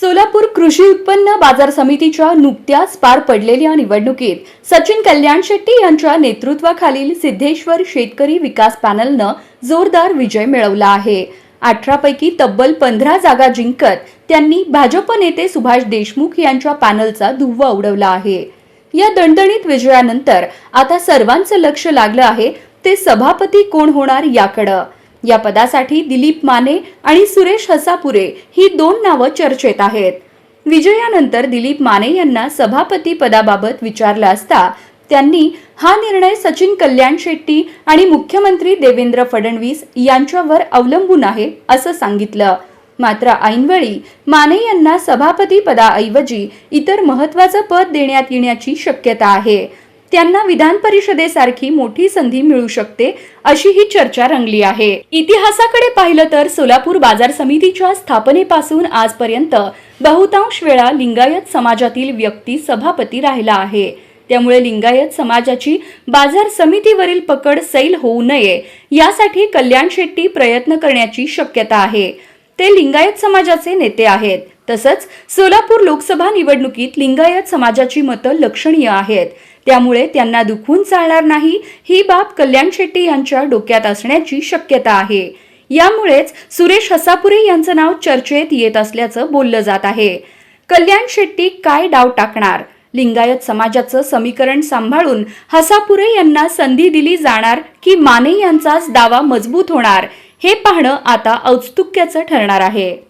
सोलापूर कृषी उत्पन्न बाजार समितीच्या नुकत्याच पार पडलेल्या निवडणुकीत सचिन कल्याण शेट्टी यांच्या नेतृत्वाखालील सिद्धेश्वर शेतकरी विकास पॅनलनं जोरदार विजय मिळवला आहे. अठरापैकी तब्बल पंधरा जागा जिंकत त्यांनी भाजप नेते सुभाष देशमुख यांच्या पॅनलचा धुव्वा उडवला आहे. या दणदणीत विजयानंतर आता सर्वांचं लक्ष लागलं आहे ते सभापती कोण होणार याकडं? या पदासाठी दिलीप माने आणि सुरेश हसापुरे ही दोन नावं चर्चेत आहेत. विजयानंतर दिलीप माने यांना सभापती पदाबाबत विचारलं असता त्यांनी हा निर्णय सचिन कल्याण शेट्टी आणि मुख्यमंत्री देवेंद्र फडणवीस यांच्यावर अवलंबून आहे असं सांगितलं. मात्र ऐनवेळी माने यांना सभापती पदाऐवजी इतर महत्वाचं पद देण्यात येण्याची शक्यता आहे. त्यांना विधान परिषदेसारखी मोठी संधी मिळू शकते अशी ही चर्चा रंगली आहे. इतिहासाकडे पाहिलं तर सोलापूर बाजार समितीच्या स्थापनेपासून आजपर्यंत बहुतांश वेळा लिंगायत समाजातील व्यक्ती सभापती राहिला आहे. त्यामुळे लिंगायत समाजाची बाजार समितीवरील पकड सैल होऊ नये यासाठी कल्याण शेट्टी प्रयत्न करण्याची शक्यता आहे. ते लिंगायत समाजाचे नेते आहेत. तसंच सोलापूर लोकसभा निवडणुकीत लिंगायत समाजाची मतं लक्षणीय आहेत. त्यामुळे त्यांना दुखून चालणार नाही ही बाब कल्याण शेट्टी यांच्या डोक्यात असण्याची शक्यता आहे. यामुळेच सुरेश हसापुरे यांचं नाव चर्चेत येत असल्याचं बोललं जात आहे. कल्याण शेट्टी काय डाव टाकणार? लिंगायत समाजाचं समीकरण सांभाळून हसापुरे यांना संधी दिली जाणार की माने यांचाच दावा मजबूत होणार? हे पाहणं आता औत्सुक्याचं ठरणार आहे.